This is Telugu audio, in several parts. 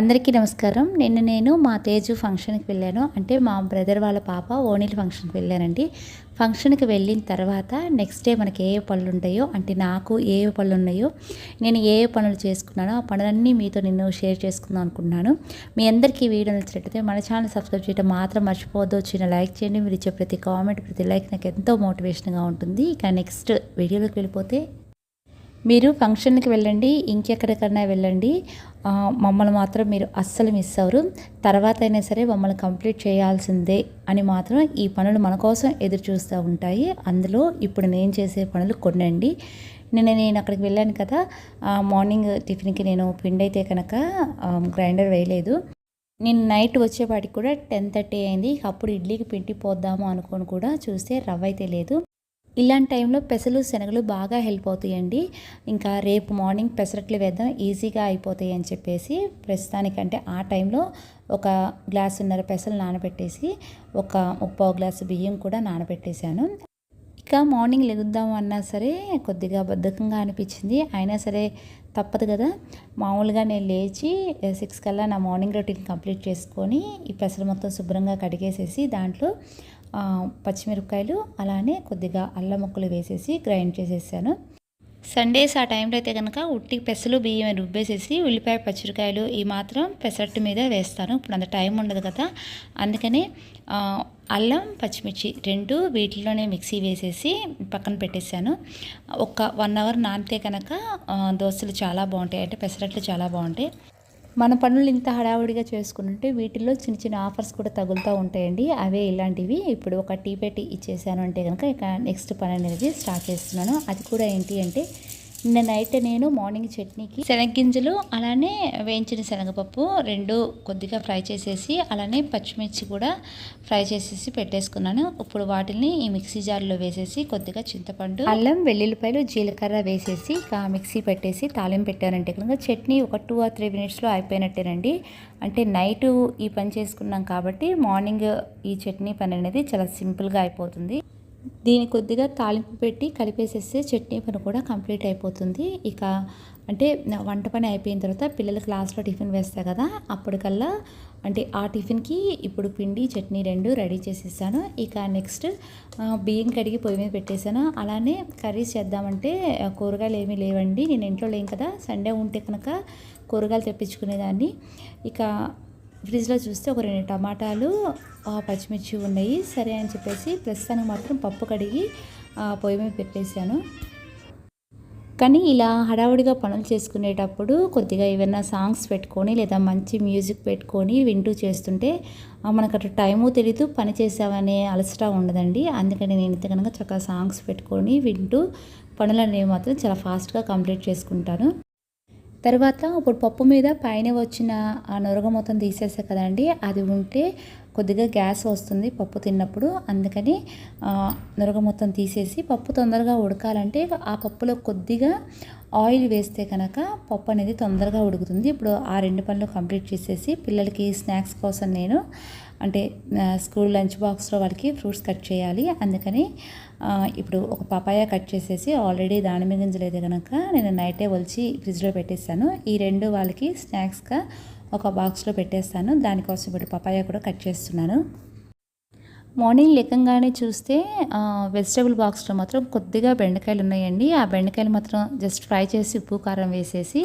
అందరికీ నమస్కారం. నిన్న నేను మా తేజు ఫంక్షన్కి వెళ్ళాను. అంటే మా బ్రదర్ వాళ్ళ పాప ఓణీల ఫంక్షన్కి వెళ్ళానండి ఫంక్షన్కి వెళ్ళిన తర్వాత నెక్స్ట్ డే మనకి ఏ పనులు ఉంటాయో అంటే నాకు ఏ పనులు ఉన్నాయో నేను ఏ ఏ పనులు చేసుకున్నానో ఆ పనులన్నీ మీతో నిన్ను షేర్ చేసుకుందాం అనుకుంటున్నాను. మీ అందరికీ వీడియో నచ్చినట్లయితే మన ఛానల్ సబ్స్క్రైబ్ చేయడం మాత్రం మర్చిపోవద్దు. చిన్న లైక్ చేయండి. మీరు ఇచ్చే ప్రతి కామెంట్ ప్రతి లైక్ నాకు ఎంతో మోటివేషన్గా ఉంటుంది. ఇక నెక్స్ట్ వీడియోలోకి వెళ్ళిపోతే మీరు ఫంక్షన్కి వెళ్ళండి ఇంకెక్కడికన్నా వెళ్ళండి. మమ్మల్ని మాత్రం మీరు అస్సలు మిస్ అవ్వరు. తర్వాత అయినా సరే మమ్మల్ని కంప్లీట్ చేయాల్సిందే అని మాత్రం ఈ పనులు మన కోసం ఎదురు చూస్తూ ఉంటాయి. అందులో ఇప్పుడు నేను చేసే పనులు కొన్నండి. నిన్న నేను అక్కడికి వెళ్ళాను కదా మార్నింగ్ టిఫిన్కి నేను పిండి అయితే కనుక గ్రైండర్ వేయలేదు. నేను నైట్ వచ్చేపాటికి కూడా టెన్ థర్టీ అయింది. అప్పుడు ఇడ్లీకి పిండి పోద్దాము అనుకొని కూడా చూస్తే రవ్వ అయితే లేదు. ఇలాంటి టైంలో పెసలు శనగలు బాగా హెల్ప్ అవుతాయండి. ఇంకా రేపు మార్నింగ్ పెసరట్లు వేద్దాం ఈజీగా అయిపోతాయి అని చెప్పేసి ప్రస్తుతానికంటే ఆ టైంలో ఒక గ్లాసున్నర పెసలు నానబెట్టేసి ఒక ముప్పావు గ్లాసు బియ్యం కూడా నానబెట్టేశాను. ఇక మార్నింగ్ లెగుద్దాం అన్నా సరే కొద్దిగా బద్ధకంగా అనిపించింది. అయినా సరే తప్పదు కదా. మామూలుగా నేను లేచి సిక్స్ కల్లా నా మార్నింగ్ రొటీన్ కంప్లీట్ చేసుకొని ఈ పెసలు మొత్తం శుభ్రంగా కడిగేసేసి దాంట్లో పచ్చిమిరపకాయలు అలానే కొద్దిగా అల్లం ముక్కలు వేసేసి గ్రైండ్ చేసేసాను. సండేస్ ఆ టైంలో అయితే కనుక ఉట్టి పెసలు బియ్యం రుబ్బేసేసి ఉల్లిపాయ పచ్చిమిరకాయలు ఈ మాత్రం పెసరట్టు మీద వేస్తాను. ఇప్పుడు అంత టైం ఉండదు కదా. అందుకని అల్లం పచ్చిమిర్చి రెండు వీటిలోనే మిక్సీ వేసేసి పక్కన పెట్టేశాను. ఒక వన్ అవర్ నానితే కనుక దోశలు చాలా బాగుంటాయి. అంటే పెసరట్లు చాలా బాగుంటాయి. మన పనులు ఇంత హడావుడిగా చేసుకుంటుంటే వీటిల్లో చిన్న చిన్న ఆఫర్స్ కూడా తగులుతూ ఉంటాయండి. అవే ఇలాంటివి. ఇప్పుడు ఒక టీ పెట్టి ఇచ్చేసాను అంటే కనుక ఇక నెక్స్ట్ పని అనేది స్టార్ట్ చేస్తున్నాను. అది కూడా ఏంటి అంటే నిన్న నైట్ నేను మార్నింగ్ చట్నీకి శనగగింజలు అలానే వేయించిన శనగపప్పు రెండు కొద్దిగా ఫ్రై చేసేసి అలానే పచ్చిమిర్చి కూడా ఫ్రై చేసేసి పెట్టేసుకున్నాను. ఇప్పుడు వాటిని ఈ మిక్సీ జార్లో వేసేసి కొద్దిగా చింతపండు అల్లం వెల్లుల్లిపాయలు జీలకర్ర వేసేసి ఇక మిక్సీ పెట్టేసి తాలింపు పెట్టానంటే కనుక చట్నీ ఒక టూ ఆర్ త్రీ మినిట్స్లో అయిపోయినట్టేనండి. అంటే నైట్ ఈ పని చేసుకున్నాం కాబట్టి మార్నింగ్ ఈ చట్నీ పని అనేది చాలా సింపుల్గా అయిపోతుంది. దీని కొద్దిగా తాలింపు పెట్టి కలిపేసేస్తే చట్నీ పని కూడా కంప్లీట్ అయిపోతుంది. ఇక అంటే వంట పని అయిపోయిన తర్వాత పిల్లలు క్లాస్లో టిఫిన్ వేస్తారు కదా అప్పటికల్లా అంటే ఆ టిఫిన్కి ఇప్పుడు పిండి చట్నీ రెండు రెడీ చేసేసాను ఇక నెక్స్ట్ బియ్యం కడిగి పొయ్యి మీద పెట్టేశాను. అలానే కర్రీస్ చేద్దామంటే కూరగాయలు ఏమీ లేవండి. నేను ఇంట్లో లేం కదా సండే ఉంటే కనుక కూరగాయలు తెప్పించుకునేదాన్ని. ఇక ఫ్రిడ్జ్లో చూస్తే ఒక రెండు టమాటాలు పచ్చిమిర్చి ఉన్నాయి. సరే అని చెప్పేసి ప్రస్తుతానికి మాత్రం పప్పు కడిగి పొయ్యి మీద పెట్టేశాను. కానీ ఇలా హడావుడిగా పనులు చేసుకునేటప్పుడు కొద్దిగా ఏమైనా సాంగ్స్ పెట్టుకొని లేదా మంచి మ్యూజిక్ పెట్టుకొని వింటూ చేస్తుంటే మనకు అటు టైము తెలీదు పని చేసామనే అలసట ఉండదండి. అందుకని నేను ఇంత కనుక చక్కగా సాంగ్స్ పెట్టుకొని వింటూ పనులు అనేవి మాత్రం చాలా ఫాస్ట్గా కంప్లీట్ చేసుకుంటాను. తర్వాత ఇప్పుడు పప్పు మీద పైన వచ్చిన ఆ నొరగ మొత్తం తీసేసా కదండి. అది ఉంటే కొద్దిగా గ్యాస్ వస్తుంది పప్పు తిన్నప్పుడు. అందుకని నొరగ మొత్తం తీసేసి పప్పు తొందరగా ఉడకాలంటే ఆ పప్పులో కొద్దిగా ఆయిల్ వేస్తే కనుక పప్పు అనేది తొందరగా ఉడుకుతుంది. ఇప్పుడు ఆ రెండు పనులు కంప్లీట్ చేసేసి పిల్లలకి స్నాక్స్ కోసం నేను అంటే స్కూల్ లంచ్ బాక్స్లో వాళ్ళకి ఫ్రూట్స్ కట్ చేయాలి. అందుకని ఇప్పుడు ఒక పపాయ కట్ చేసేసి ఆల్రెడీ దానిమ్మ గింజలు అయితే కనుక నేను నైటే ఒలిచి ఫ్రిడ్జ్లో పెట్టేస్తాను. ఈ రెండు వాళ్ళకి స్నాక్స్గా ఒక బాక్స్లో పెట్టేస్తాను. దానికోసం ఇప్పుడు పపాయ కూడా కట్ చేస్తున్నాను. మార్నింగ్ లేకంగానే చూస్తే వెజిటేబుల్ బాక్స్లో మాత్రం కొద్దిగా బెండకాయలు ఉన్నాయండి. ఆ బెండకాయలు మాత్రం జస్ట్ ఫ్రై చేసి ఉప్పు కారం వేసేసి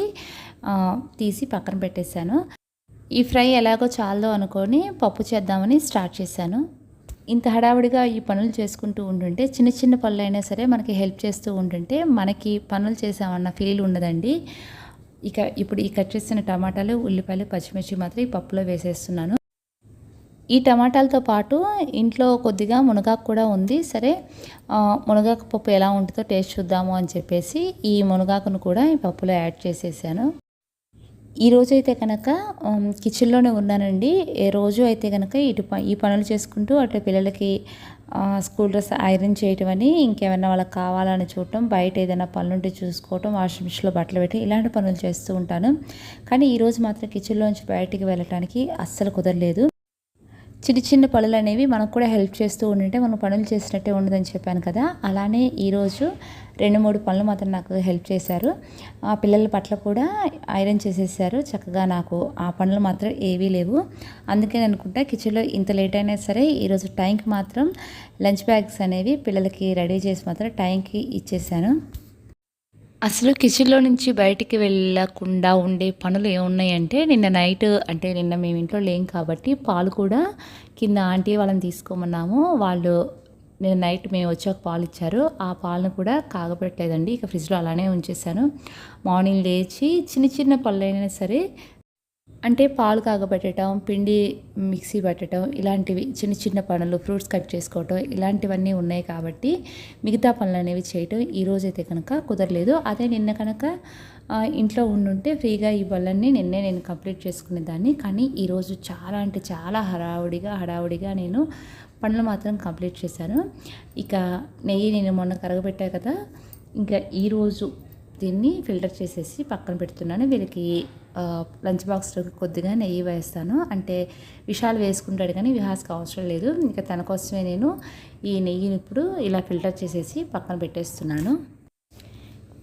తీసి పక్కన పెట్టేశాను. ఈ ఫ్రై ఎలాగో చాలదో అనుకొని పప్పు చేద్దామని స్టార్ట్ చేశాను. ఇంత హడావుడిగా ఈ పనులు చేసుకుంటూ ఉంటుంటే చిన్న చిన్న పనులు అయినా సరే మనకి హెల్ప్ చేస్తూ ఉంటుంటే మనకి పనులు చేసామన్న ఫీల్ ఉండదండి. ఇక ఇప్పుడు ఈ కట్ చేసిన టమాటాలు ఉల్లిపాయలు పచ్చిమిర్చి మాత్రం ఈ పప్పులో వేసేస్తున్నాను. ఈ టమాటాలతో పాటు ఇంట్లో కొద్దిగా మునగాకు కూడా ఉంది. సరే మునగాకు పప్పు ఎలా ఉంటుందో టేస్ట్ చూద్దాము అని చెప్పేసి ఈ మునగాకును కూడా ఈ పప్పులో యాడ్ చేసేసాను. ఈరోజు అయితే కనుక కిచెన్లోనే ఉన్నానండి. ఏ రోజు అయితే కనుక ఇటు ప- ఈ పనులు చేసుకుంటూ అటు పిల్లలకి స్కూల్ డ్రెస్ ఐరన్ చేయటం అని ఇంకేమైనా వాళ్ళకి కావాలని చూడటం బయట ఏదైనా పనులుంటే చూసుకోవటం వాషింగ్ మిషన్లో బట్టలు పెట్టి ఇలాంటి పనులు చేస్తూ ఉంటాను. కానీ ఈరోజు మాత్రం కిచెన్లోంచి బయటికి వెళ్ళటానికి అస్సలు కుదరలేదు. చిన్న చిన్న పనులు అనేవి మనకు కూడా హెల్ప్ చేస్తూ ఉండింటే మనం పనులు చేసినట్టే ఉండదని చెప్పాను కదా. అలానే ఈరోజు రెండు మూడు పనులు మాత్రం నాకు హెల్ప్ చేశారు. ఆ పిల్లల పట్ల కూడా ఐరన్ చేసేసారు. చక్కగా నాకు ఆ పనులు మాత్రం ఏవీ లేవు. అందుకే అనుకుంటా కిచెన్లో ఇంత లేట్ అయినా సరే ఈరోజు టైంకి మాత్రం లంచ్ బ్యాగ్స్ అనేవి పిల్లలకి రెడీ చేసి మాత్రం టైంకి ఇచ్చేసాను. అసలు కిచెన్లో నుంచి బయటికి వెళ్ళకుండా ఉండే పనులు ఏమున్నాయంటే నిన్న నైట్ అంటే నిన్న మేము ఇంట్లో లేం కాబట్టి పాలు కూడా కింద ఆంటీ వాళ్ళని తీసుకోమన్నాము. వాళ్ళు నిన్న నైట్ మేము వచ్చాక పాలు ఇచ్చారు. ఆ పాలను కూడా కాగబెట్టలేదండి. ఇక ఫ్రిడ్జ్లో అలానే ఉంచేసాను మార్నింగ్ లేచి చిన్న చిన్న పళ్ళు అయినా సరే అంటే పాలు కాగబెట్టడం పిండి మిక్సీ పెట్టడం ఇలాంటివి చిన్న చిన్న పనులు ఫ్రూట్స్ కట్ చేసుకోవటం ఇలాంటివన్నీ ఉన్నాయి కాబట్టి మిగతా పనులు అనేవి చేయటం ఈరోజైతే కనుక కుదరలేదు. అదే నిన్న కనుక ఇంట్లో ఉండుంటే ఫ్రీగా ఈ పనులన్నీ నిన్నే నేను కంప్లీట్ చేసుకునేదాన్ని కానీ ఈరోజు చాలా అంటే చాలా హడావుడిగా హడావుడిగా నేను పనులు మాత్రం కంప్లీట్ చేశాను. ఇక నెయ్యి నేను మొన్న కరగబెట్టా కదా ఇంకా ఈరోజు దీన్ని ఫిల్టర్ చేసేసి పక్కన పెడుతున్నాను. వీళ్ళకి లంచ్ బాక్స్లో కొద్దిగా నెయ్యి వేస్తాను. అంటే విషాలు వేసుకుంటాడు కానీ విహాస్కి అవసరం లేదు. ఇంకా తన కోసమే నేను ఈ నెయ్యిని ఇప్పుడు ఇలా ఫిల్టర్ చేసేసి పక్కన పెట్టేస్తున్నాను.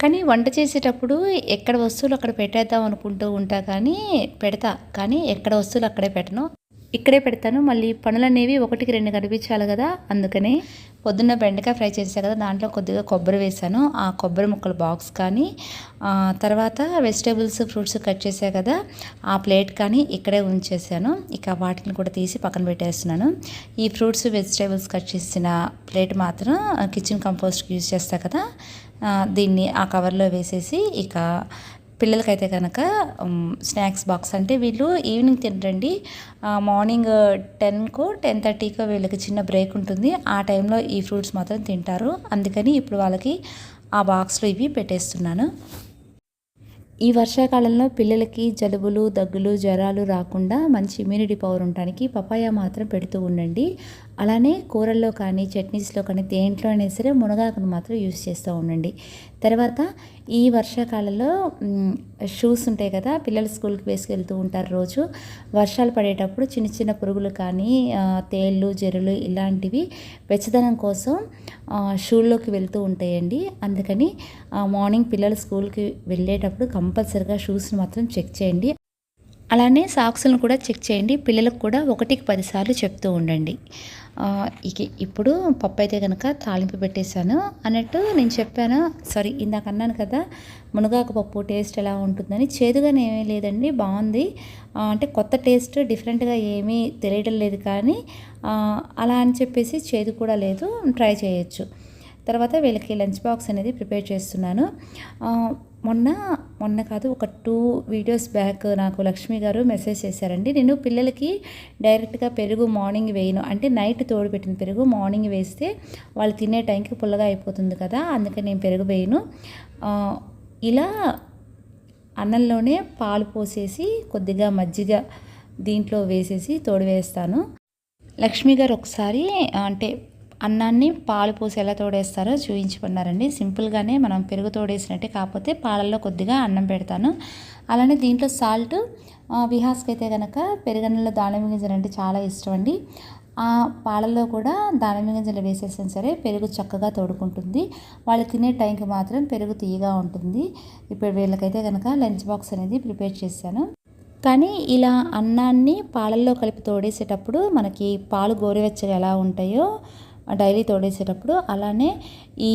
కానీ వంట చేసేటప్పుడు ఎక్కడ వస్తువులు అక్కడ పెట్టేద్దాం అనుకుంటూ ఉంటా కానీ పెడతా. కానీ ఎక్కడ వస్తువులు అక్కడే పెట్టను. ఇక్కడే పెడతాను. మళ్ళీ పనులు అనేవి ఒకటికి రెండు కనిపించాలి కదా అందుకనే పొద్దున్న బెండకాయ ఫ్రై చేసా కదా దాంట్లో కొద్దిగా కొబ్బరి వేసాను. ఆ కొబ్బరి ముక్కల బాక్స్ కానీ తర్వాత వెజిటేబుల్స్ ఫ్రూట్స్ కట్ చేసా కదా ఆ ప్లేట్ కానీ ఇక్కడే ఉంచేసాను. ఇక వాటిని కూడా తీసి పక్కన పెట్టేస్తున్నాను. ఈ ఫ్రూట్స్ వెజిటేబుల్స్ కట్ చేసిన ప్లేట్ మాత్రం కిచెన్ కంపోస్ట్కి యూజ్ చేస్తా కదా దీన్ని ఆ కవర్లో వేసేసి ఇక పిల్లలకైతే కనుక స్నాక్స్ బాక్స్ అంటే వీళ్ళు ఈవినింగ్ తినరండి. మార్నింగ్ టెన్కో టెన్ థర్టీకో వీళ్ళకి చిన్న బ్రేక్ ఉంటుంది. ఆ టైంలో ఈ ఫ్రూట్స్ మాత్రం తింటారు. అందుకని ఇప్పుడు వాళ్ళకి ఆ బాక్స్లో ఇవి పెట్టేస్తున్నాను. ఈ వర్షాకాలంలో పిల్లలకి జలుబులు దగ్గులు జ్వరాలు రాకుండా మంచి ఇమ్యూనిటీ పవర్ ఉండడానికి పపాయ మాత్రం పెడుతూ ఉండండి. అలానే కూరల్లో కానీ చట్నీస్లో కానీ దేంట్లో అయినా సరే మునగాకును మాత్రం యూస్ చేస్తూ ఉండండి. తర్వాత ఈ వర్షాకాలంలో షూస్ ఉంటాయి కదా పిల్లలు స్కూల్కి వేసుకెళ్తూ ఉంటారు రోజు. వర్షాలు పడేటప్పుడు చిన్న చిన్న పురుగులు కానీ తేళ్ళు జెరులు ఇలాంటివి వెచ్చదనం కోసం షూల్లోకి వెళ్తూ ఉంటాయండి. అందుకని మార్నింగ్ పిల్లలు స్కూల్కి వెళ్ళేటప్పుడు కంపల్సరిగా షూస్ని మాత్రం చెక్ చేయండి. అలానే సాక్స్లను కూడా చెక్ చేయండి. పిల్లలకు కూడా ఒకటికి పదిసార్లు చెప్తూ ఉండండి. ఇక ఇప్పుడు పప్పు అయితే కనుక తాలింపు పెట్టేశాను. అన్నట్టు నేను చెప్పాను సారీ ఇందాక అన్నాను కదా మునగాకు పప్పు టేస్ట్ ఎలా ఉంటుందని. చేదుగానే ఏమీ లేదండి బాగుంది. అంటే కొత్త టేస్ట్ డిఫరెంట్గా ఏమీ తెలియడం లేదు కానీ అలా అని చెప్పేసి చేదు కూడా లేదు. ట్రై చేయొచ్చు. తర్వాత వీళ్ళకి లంచ్ బాక్స్ అనేది ప్రిపేర్ చేస్తున్నాను. మొన్న మొన్న కాదు ఒక టూ వీడియోస్ బ్యాక్ నాకు లక్ష్మి గారు మెసేజ్ చేశారండి. నేను పిల్లలకి డైరెక్ట్గా పెరుగు మార్నింగ్ వేయను. అంటే నైట్ తోడు పెట్టిన పెరుగు మార్నింగ్ వేస్తే వాళ్ళు తినే టైంకి పుల్లగా అయిపోతుంది కదా అందుకని నేను పెరుగు వేయను. ఇలా అన్నంలోనే పాలు పోసేసి కొద్దిగా మజ్జిగ దీంట్లో వేసేసి తోడు వేస్తాను. లక్ష్మి గారు ఒకసారి అంటే అన్నాన్ని పాలు పోసి ఎలా తోడేస్తారో చూపించుకున్నారండి సింపుల్గానే మనం పెరుగు తోడేసినట్టే కాకపోతే పాలల్లో కొద్దిగా అన్నం పెడతాను. అలానే దీంట్లో సాల్ట్ విహాస్కి అయితే కనుక పెరుగన్నంలో దానిమ్మ గింజలు అంటే చాలా ఇష్టం అండి ఆ పాలల్లో కూడా దానిమ్మ గింజలు వేసేసిన సరే పెరుగు చక్కగా తోడుకుంటుంది. వాళ్ళు తినే టైంకి మాత్రం పెరుగు తీయగా ఉంటుంది. ఇప్పుడు వీళ్ళకైతే కనుక లంచ్ బాక్స్ అనేది ప్రిపేర్ చేశాను. కానీ ఇలా అన్నాన్ని పాలల్లో కలిపి తోడేసేటప్పుడు మనకి పాలు గోరువెచ్చగా ఎలా ఉంటాయో డైలీ తోడేసేటప్పుడు అలానే ఈ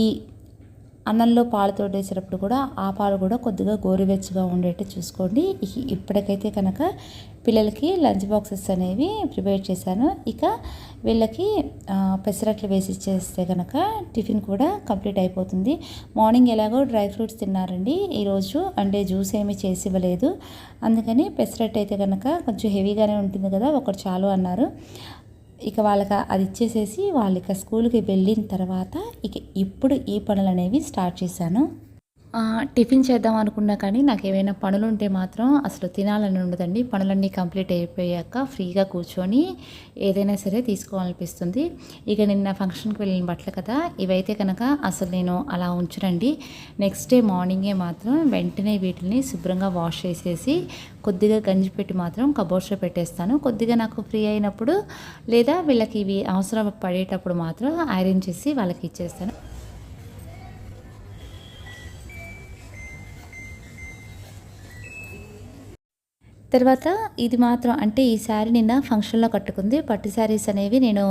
అన్నంలో పాలు తోడేసేటప్పుడు కూడా ఆ పాలు కూడా కొద్దిగా గోరువెచ్చగా ఉండేట్టు చూసుకోండి. ఇప్పటికైతే కనుక పిల్లలకి లంచ్ బాక్సెస్ అనేవి ప్రిపేర్ చేశాను. ఇక వీళ్ళకి పెసరట్లు వేసి ఇచ్చేస్తే కనుక టిఫిన్ కూడా కంప్లీట్ అయిపోతుంది. మార్నింగ్ ఎలాగో డ్రై ఫ్రూట్స్ తిన్నారండి. ఈరోజు అంటే జ్యూస్ ఏమీ చేసి ఇవ్వలేదు. అందుకని పెసరట్ అయితే కనుక కొంచెం హెవీగానే ఉంటుంది కదా ఒకటి చాలు అన్నారు. ఇక వాళ్ళకి అది ఇచ్చేసేసి వాళ్ళు ఇక స్కూల్కి వెళ్ళిన తర్వాత ఇక ఇప్పుడు ఈ పనులు అనేవి స్టార్ట్ చేశాను. టిఫిన్ చేద్దాం అనుకున్నా కానీ నాకు ఏమైనా పనులు ఉంటే మాత్రం అసలు తినాలని ఉండదండి. పనులన్నీ కంప్లీట్ అయిపోయాక ఫ్రీగా కూర్చొని ఏదైనా సరే తీసుకోవాలనిపిస్తుంది. ఇక నిన్న ఫంక్షన్కి వెళ్ళిన బట్టలు కదా ఇవైతే కనుక అసలు నేను అలా ఉంచనండి. నెక్స్ట్ డే మార్నింగే మాత్రం వెంటనే వీటిని శుభ్రంగా వాష్ చేసేసి కొద్దిగా గంజి పెట్టి మాత్రం కబోర్డ్స్లో పెట్టేస్తాను. కొద్దిగా నాకు ఫ్రీ అయినప్పుడు లేదా వీళ్ళకి ఇవి అవసరం పడేటప్పుడు మాత్రం ఐరన్ చేసి వాళ్ళకి ఇచ్చేస్తాను. తర్వాత ఇది మాత్రం అంటే ఈ శారీ నిన్న ఫంక్షన్లో కట్టుకుంది. పట్టు శారీస్ అనేవి నేను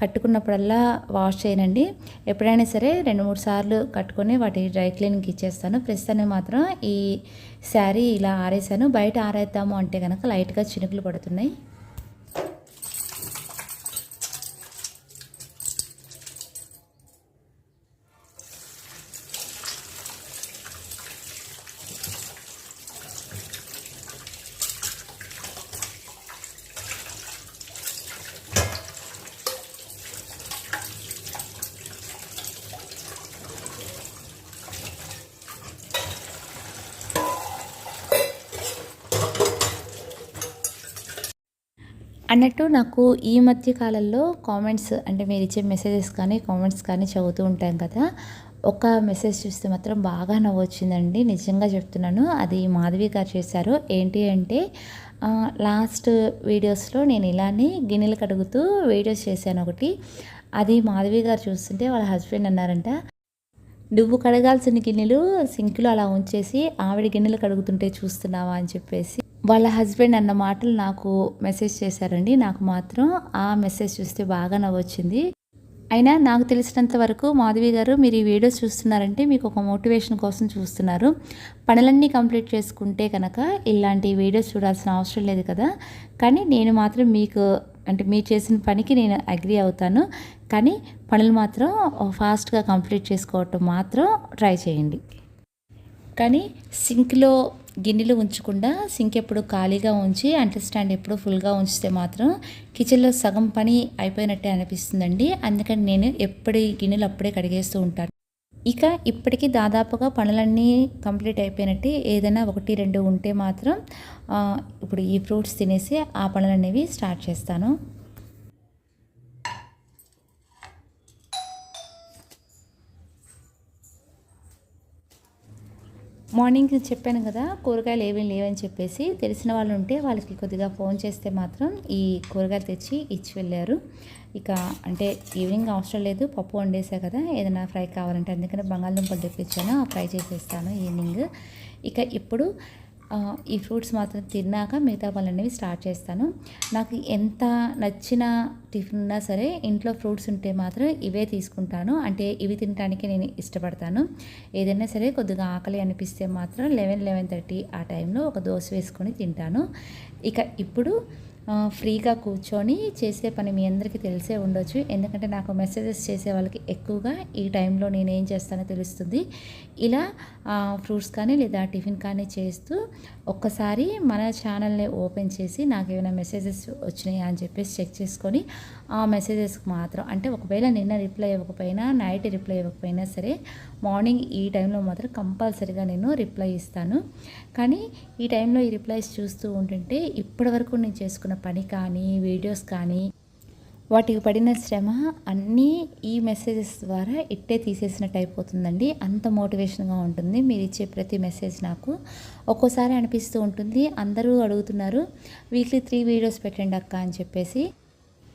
కట్టుకున్నప్పుడల్లా వాష్ చేయనండి. ఎప్పుడైనా సరే రెండు మూడు సార్లు కట్టుకొని వాటి డ్రై క్లీనింగ్కి ఇచ్చేస్తాను. ప్రస్తుతానికి మాత్రం ఈ శారీ ఇలా ఆరేసాను. బయట ఆరేద్దాము అంటే కనుక లైట్గా చినుకులు పడుతున్నాయి. అన్నట్టు నాకు ఈ మధ్య కాలంలో కామెంట్స్ అంటే మీరు ఇచ్చే మెసేజెస్ కానీ కామెంట్స్ కానీ చదువుతూ ఉంటాం కదా. ఒక మెసేజ్ చూస్తే మాత్రం బాగా నవ్వొచ్చిందండి నిజంగా చెప్తున్నాను. అది మాధవి గారు చేశారు. ఏంటి అంటే లాస్ట్ వీడియోస్లో నేను ఇలానే గిన్నెలు కడుగుతూ వీడియోస్ చేశాను ఒకటి. అది మాధవి గారు చూస్తుంటే వాళ్ళ హస్బెండ్ అన్నారంట నువ్వు కడగాల్సిన గిన్నెలు సింక్లో అలా ఉంచేసి ఆవిడ గిన్నెలు కడుగుతుంటే చూస్తున్నావా? అని చెప్పేసి. వాళ్ళ హస్బెండ్ అన్న మాటలు నాకు మెసేజ్ చేశారండి. నాకు మాత్రం ఆ మెసేజ్ చూస్తే బాగా నవ్వొచ్చింది. అయినా నాకు తెలిసినంత వరకు మాధవి గారు మీరు ఈ వీడియోస్ చూస్తున్నారంటే మీకు ఒక మోటివేషన్ కోసం చూస్తున్నారు. పనులన్నీ కంప్లీట్ చేసుకుంటే కనుక ఇలాంటి వీడియోస్ చూడాల్సిన అవసరం లేదు కదా. కానీ నేను మాత్రం మీకు అంటే మీరు చేసిన పనికి నేను అగ్రి అవుతాను. కానీ పనులు మాత్రం ఫాస్ట్గా కంప్లీట్ చేసుకోవటం మాత్రం ట్రై చేయండి. కానీ సింక్లో గిన్నెలు ఉంచకుండా సింక్ ఎప్పుడు ఖాళీగా ఉంచి అంటర్ స్టాండ్ ఎప్పుడు ఫుల్గా ఉంచితే మాత్రం కిచెన్లో సగం పని అయిపోయినట్టే అనిపిస్తుందండి. అందుకని నేను ఎప్పుడు గిన్నెలు అప్పుడే కడిగేస్తూ ఉంటాను. ఇక ఇప్పటికీ దాదాపుగా పనులన్నీ కంప్లీట్ అయిపోయినట్టే ఏదైనా ఒకటి రెండు ఉంటే మాత్రం ఇప్పుడు ఈ ఫ్రూట్స్ తినేసి ఆ పనులు అనేవి స్టార్ట్ చేస్తాను. మార్నింగ్ చెప్పాను కదా కూరగాయలు ఏమీ లేవని చెప్పేసి తెలిసిన వాళ్ళు ఉంటే వాళ్ళకి కొద్దిగా ఫోన్ చేస్తే మాత్రం ఈ కూరగాయలు తెచ్చి ఇచ్చి వెళ్ళారు. ఇక అంటే ఈవినింగ్ అవసరం లేదు పప్పు వండేసా కదా ఏదైనా ఫ్రై కావాలంటే అందుకని బంగాళదుంపలు తెప్పించాను ఫ్రై చేసేస్తాను ఈవినింగ్. ఇక ఇప్పుడు ఈ ఫ్రూట్స్ మాత్రం తిన్నాక మిగతా పనులు అనేవి స్టార్ట్ చేస్తాను. నాకు ఎంత నచ్చిన టిఫిన్ ఉన్నా సరే ఇంట్లో ఫ్రూట్స్ ఉంటే మాత్రం ఇవే తీసుకుంటాను. అంటే ఇవి తినడానికి నేను ఇష్టపడతాను. ఏదైనా సరే కొద్దిగా ఆకలి అనిపిస్తే మాత్రం లెవెన్ లెవెన్ థర్టీ ఆ టైంలో ఒక దోశ వేసుకొని తింటాను. ఇక ఇప్పుడు ఫ్రీగా కూర్చొని చేసే పని మీ అందరికీ తెలిసే ఉండొచ్చు. ఎందుకంటే నాకు మెసేజెస్ చేసే వాళ్ళకి ఎక్కువగా ఈ టైంలో నేను ఏం చేస్తానో తెలుస్తుంది. ఇలా ఫ్రూట్స్ కానీ లేదా టిఫిన్ కానీ చేస్తూ ఒక్కసారి మన ఛానల్ని ఓపెన్ చేసి నాకు ఏమైనా మెసేజెస్ వచ్చినాయా అని చెప్పేసి చెక్ చేసుకొని ఆ మెసేజెస్కి మాత్రం అంటే ఒకవేళ నిన్న రిప్లై ఇవ్వకపోయినా నైట్ రిప్లై ఇవ్వకపోయినా సరే మార్నింగ్ ఈ టైంలో మాత్రం కంపల్సరీగా నేను రిప్లై ఇస్తాను. కానీ ఈ టైంలో ఈ రిప్లైస్ చూస్తూ ఉంటుంటే ఇప్పటివరకు నేను చేసుకున్న పని కానీ వీడియోస్ కానీ వాటికి పడిన శ్రమ అన్నీ ఈ మెసేజెస్ ద్వారా ఇట్టే తీసేసినట్టు అయిపోతుందండి. అంత మోటివేషన్గా ఉంటుంది. మీరు ఇచ్చే ప్రతి మెసేజ్ నాకు ఒక్కోసారి అనిపిస్తూ ఉంటుంది. అందరూ అడుగుతున్నారు వీక్లీ త్రీ వీడియోస్ పెట్టండి అక్క అని చెప్పేసి.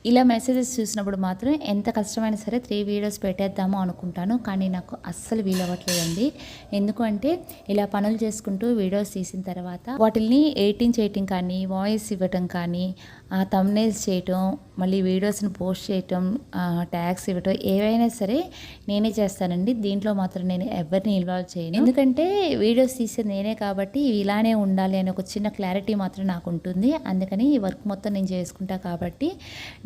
ఇలా మెసేజెస్ చూసినప్పుడు మాత్రం ఎంత కష్టమైనా సరే త్రీ వీడియోస్ పెట్టేద్దాము అనుకుంటాను. కానీ నాకు అస్సలు వీలవ్వట్లేదండి. ఎందుకంటే ఇలా పనులు చేసుకుంటూ వీడియోస్ తీసిన తర్వాత వాటిని ఎయిటింగ్ చేయటం కానీ వాయిస్ ఇవ్వటం కానీ ఆ తమ్నేల్స్ చేయటం మళ్ళీ వీడియోస్ని పోస్ట్ చేయటం ట్యాగ్స్ ఇవ్వటం ఏవైనా సరే నేనే చేస్తానండి. దీంట్లో మాత్రం నేను ఎవరిని ఇన్వాల్వ్ చేయను. ఎందుకంటే వీడియోస్ తీసేది నేనే కాబట్టి ఇలానే ఉండాలి అనే ఒక చిన్న క్లారిటీ మాత్రం నాకు ఉంటుంది. అందుకని ఈ వర్క్ మొత్తం నేను చేసుకుంటా కాబట్టి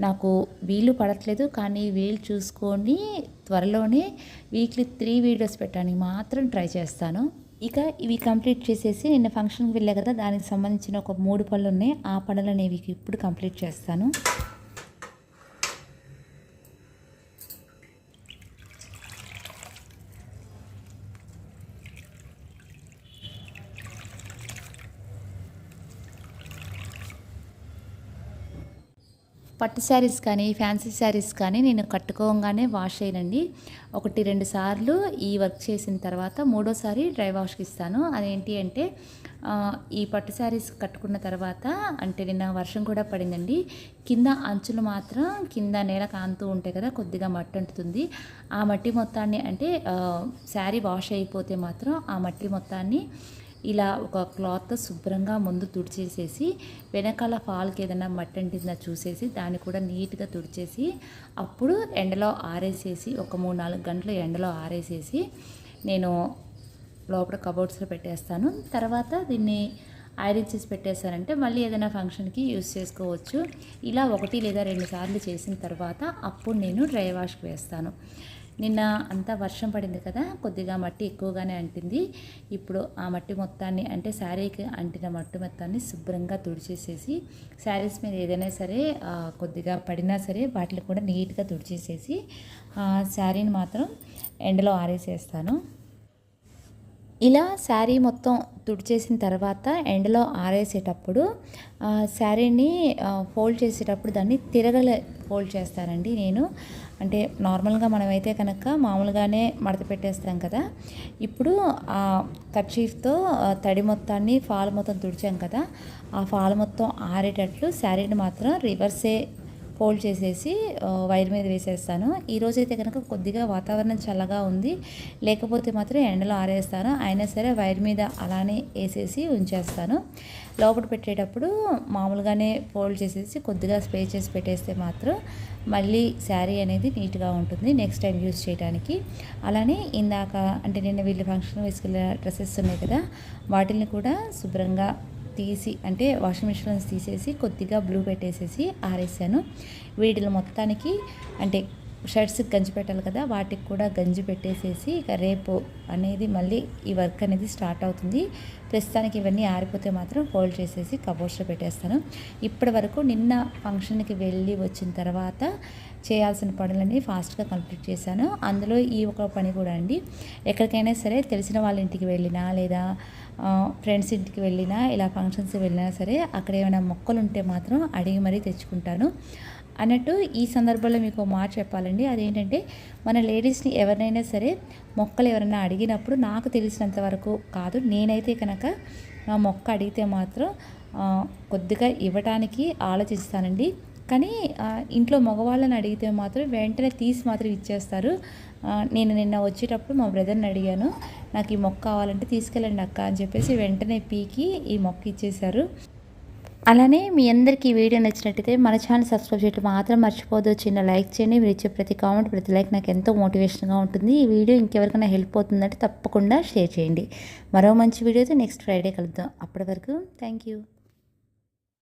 నాకు వీలు పడట్లేదు. కానీ వీలు చూసుకొని త్వరలోనే వీక్లీ త్రీ వీడియోస్ పెట్టడానికి మాత్రం ట్రై చేస్తాను. ఇక ఇవి కంప్లీట్ చేసేసి నిన్న ఫంక్షన్కి వెళ్ళా కదా దానికి సంబంధించిన ఒక మూడు పళ్ళు ఉన్నాయి ఆ పనులు అనేవి ఇప్పుడు కంప్లీట్ చేస్తాను. పట్టు శారీస్ కానీ ఫ్యాన్సీ శారీస్ కానీ నేను కట్టుకోగానే వాష్ చేయనండి ఒకటి రెండు సార్లు ఈ వర్క్ చేసిన తర్వాత మూడోసారి డ్రై వాష్కి ఇస్తాను. అదేంటి అంటే ఈ పట్టు శారీస్ కట్టుకున్న తర్వాత అంటే నిన్న వర్షం కూడా పడిందండి. కింద అంచులు మాత్రం కింద నేల కాంతూ ఉంటాయి కదా కొద్దిగా మట్టి ఉంటుంది ఆ మట్టి మొత్తాన్ని అంటే శారీ వాష్ అయిపోతే మాత్రం ఆ మట్టి మొత్తాన్ని ఇలా ఒక క్లాత్ శుభ్రంగా ముందు తుడిచేసేసి వెనకాల ఫాల్కి ఏదైనా మట్టి అంటిందా చూసేసి దాన్ని కూడా నీట్గా తుడిచేసి అప్పుడు ఎండలో ఆరేసేసి ఒక మూడు నాలుగు గంటలు ఎండలో ఆరేసేసి నేను లోపల కబోర్డ్స్లో పెట్టేస్తాను. తర్వాత దీన్ని ఐరన్ చేసి పెట్టేశానంటే మళ్ళీ ఏదైనా ఫంక్షన్కి యూస్ చేసుకోవచ్చు. ఇలా ఒకటి లేదా రెండు సార్లు చేసిన తర్వాత అప్పుడు నేను డ్రై వాష్కి వేస్తాను. నిన్న అంతా వర్షం పడింది కదా కొద్దిగా మట్టి ఎక్కువగానే అంటింది. ఇప్పుడు ఆ మట్టి మొత్తాన్ని అంటే శారీకి అంటిన మట్టి మొత్తాన్ని శుభ్రంగా తుడిచేసేసి శారీస్ మీద ఏదైనా సరే కొద్దిగా పడినా సరే వాటిని కూడా నీట్గా తుడిచేసేసి ఆ, శారీని మాత్రం ఎండలో ఆరేసేస్తాను. ఇలా శారీ మొత్తం తుడిచేసిన తర్వాత ఎండలో ఆరేసేటప్పుడు శారీని ఫోల్డ్ చేసేటప్పుడు దాన్ని తిరగలే ఫోల్డ్ చేస్తానండి నేను. అంటే నార్మల్గా మనమైతే కనుక మామూలుగానే మడత పెట్టేస్తాం కదా. ఇప్పుడు ఆ కర్చీఫ్తో తడి మొత్తాన్ని ఫాల్ మొత్తం తుడిచాం కదా. ఆ ఫాల్ మొత్తం ఆరేటట్లు శారీని మాత్రం రివర్సే ఫోల్డ్ చేసేసి వైర్ మీద వేసేస్తాను. ఈరోజు అయితే కనుక కొద్దిగా వాతావరణం చల్లగా ఉంది. లేకపోతే మాత్రం ఎండలో ఆరేస్తాను. అయినా సరే వైర్ మీద అలానే వేసేసి ఉంచేస్తాను. లోపల పెట్టేటప్పుడు మామూలుగానే ఫోల్డ్ చేసేసి కొద్దిగా స్ప్రే చేసి పెట్టేస్తే మాత్రం మళ్ళీ శారీ అనేది నీట్గా ఉంటుంది నెక్స్ట్ టైం యూస్ చేయడానికి అలానే ఇందాక అంటే నిన్న వీళ్ళు ఫంక్షన్ వేసుకెళ్ళిన డ్రెస్సెస్ ఉన్నాయి కదా వాటిని కూడా శుభ్రంగా తీసి అంటే వాషింగ్ మిషన్లో తీసేసి కొద్దిగా బ్లూ పెట్టేసేసి ఆరేసాను. వీటిలో మొత్తానికి అంటే షర్ట్స్కి గంజి పెట్టాలి కదా వాటికి కూడా గంజి పెట్టేసేసి ఇక రేపు అనేది మళ్ళీ ఈ వర్క్ అనేది స్టార్ట్ అవుతుంది. ప్రస్తుతానికి ఇవన్నీ ఆరిపోతే మాత్రం ఫోల్డ్ చేసేసి కబోర్డ్స్లో పెట్టేస్తాను. ఇప్పటి వరకు నిన్న ఫంక్షన్కి వెళ్ళి వచ్చిన తర్వాత చేయాల్సిన పనులన్నీ ఫాస్ట్గా కంప్లీట్ చేశాను. అందులో ఈ ఒక పని కూడా అండి. ఎక్కడికైనా సరే తెలిసిన వాళ్ళ ఇంటికి వెళ్ళినా లేదా ఫ్రెండ్స్ ఇంటికి వెళ్ళినా ఇలా ఫంక్షన్స్ వెళ్ళినా సరే అక్కడ ఏమైనా మొక్కలు ఉంటే మాత్రం అడిగి మరీ తెచ్చుకుంటాను. అన్నట్టు ఈ సందర్భంలో మీకు మాట చెప్పాలండి. అదేంటంటే మన లేడీస్ని ఎవరినైనా సరే మొక్కలు ఎవరైనా అడిగినప్పుడు నాకు తెలిసినంత వరకు కాదు నేనైతే కనుక ఆ మొక్క అడిగితే మాత్రం కొద్దిగా ఇవ్వటానికి ఆలోచిస్తానండి. కానీ ఇంట్లో మగవాళ్ళని అడిగితే మాత్రం వెంటనే తీసి మాత్రం ఇచ్చేస్తారు. నేను నిన్న వచ్చేటప్పుడు మా బ్రదర్ని అడిగాను నాకు ఈ మొక్క కావాలంటే తీసుకెళ్ళండి అక్క అని చెప్పేసి వెంటనే పీకి ఈ మొక్క ఇచ్చేశారు. అలానే మీ అందరికీ ఈ వీడియో నచ్చినట్టయితే మన ఛానల్ సబ్స్క్రైబ్ చేయడం మాత్రం మర్చిపోదు చిన్న లైక్ చేయండి మీరు ఇచ్చే ప్రతి కామెంట్ ప్రతి లైక్ నాకు ఎంతో మోటివేషన్గా ఉంటుంది. ఈ వీడియో ఇంకెవరికైనా హెల్ప్ అవుతుందంటే తప్పకుండా షేర్ చేయండి. మరో మంచి వీడియోతో నెక్స్ట్ ఫ్రైడే కలుద్దాం. అప్పటి వరకు థ్యాంక్ యూ